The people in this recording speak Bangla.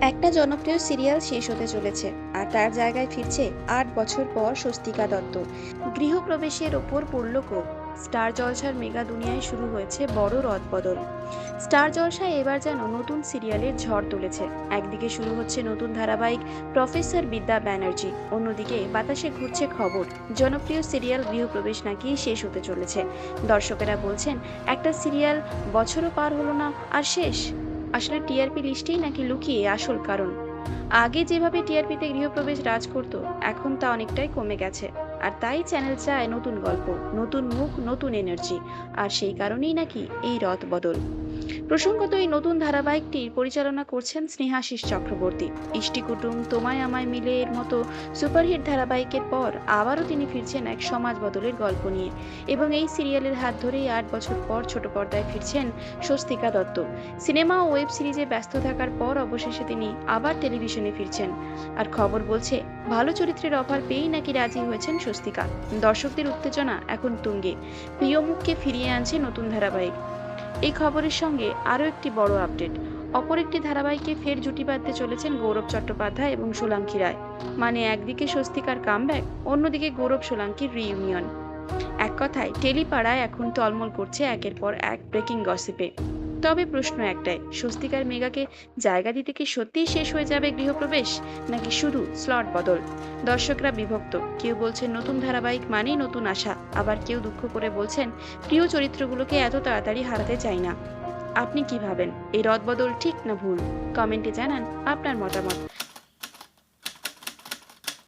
একটা জনপ্রিয় সিরিয়াল শেষ হতে চলেছে, আর তার জায়গায় ফিরছে আট বছর পর স্বস্তিকা দত্ত। গৃহপ্রবেশের ওপর পড়ল কোপ স্টার জলসার মেগা দুনিয়ায় শুরু হয়েছে বড় রদবদল। স্টার জলসায় এবার যেন নতুন সিরিয়ালের ঝড় তুলেছে। একদিকে শুরু হচ্ছে নতুন ধারাবাহিক প্রফেসর বিদ্যা ব্যানার্জি, অন্যদিকে বাতাসে ঘুরছে খবর, জনপ্রিয় সিরিয়াল গৃহপ্রবেশ নাকি শেষ হতে চলেছে। দর্শকেরা বলছেন, একটা সিরিয়াল বছরও পার হলো না, আর শেষ। আসলে টিআরপি লিস্টেই নাকি লুকিয়ে আসল কারণ। আগে যেভাবে টিআরপিতে গৃহপ্রবেশ রাজ করত, এখন তা অনেকটাই কমে গেছে। আর তাই চ্যানেল চায় নতুন গল্প, নতুন মুখ, নতুন এনার্জি। আর সেই কারণেই নাকি এই রথ বদল। প্রসঙ্গত এই নতুন ধারাবাহিকটির পরিচালনা করছেন স্নেহাশিস চক্রবর্তী। ইষ্টি কুটুম, তোমায় আমায় মিলে এর মতো সুপারহিট ধারাবাহিকের পর আবারও তিনি ফিরছেন এক সমাজ বদলের গল্প নিয়ে। এবং এই সিরিয়ালের হাত ধরেই আট বছর পর ছোট পর্দায় ফিরছেন স্বস্তিকা দত্ত। সিনেমা ও ওয়েব সিরিজে ব্যস্ত থাকার পর অবশেষে তিনি আবার টেলিভিশনে ফিরছেন। আর খবর বলছে, ভালো চরিত্রের অফার পেয়েই নাকি রাজি হয়েছেন স্বস্তিকা। দর্শকদের উত্তেজনা এখন তুঙ্গে। প্রিয় মুখকে ফিরিয়ে আনছে নতুন ধারাবাহিক। এই খবরের সঙ্গে আরও একটি বড় আপডেট। অপর একটি ধারাবাহিকে ফের জুটি বাঁধতে চলেছেন গৌরব চট্টোপাধ্যায় এবং সোলাঙ্কি রায়। মানে একদিকে স্বস্তিকার কামব্যাক, অন্যদিকে গৌরব সোলাঙ্কির রিইউনিয়ন এক কথায়, টেলিপাড়ায় এখন তলমল করছে একের পর এক ব্রেকিং গসিপে তবে প্রশ্ন একটাই, স্বস্তিকার মেগাকে জায়গা দিতে কি সত্যিই শেষ হয়ে যাবে গৃহপ্রবেশ, নাকি শুধু স্লট বদল? দর্শকরা বিভক্ত, কেউ বলছেন নতুন ধারাবাহিক মানেই নতুন আশা, আবার কেউ দুঃখ করে বলছেন প্রিয় চরিত্রগুলোকে এত তাড়াতাড়ি হারাতে চাই না। আপনি কি ভাবেন, এই রদবদল ঠিক না ভুল? কমেন্টে জানান আপনার মতামত।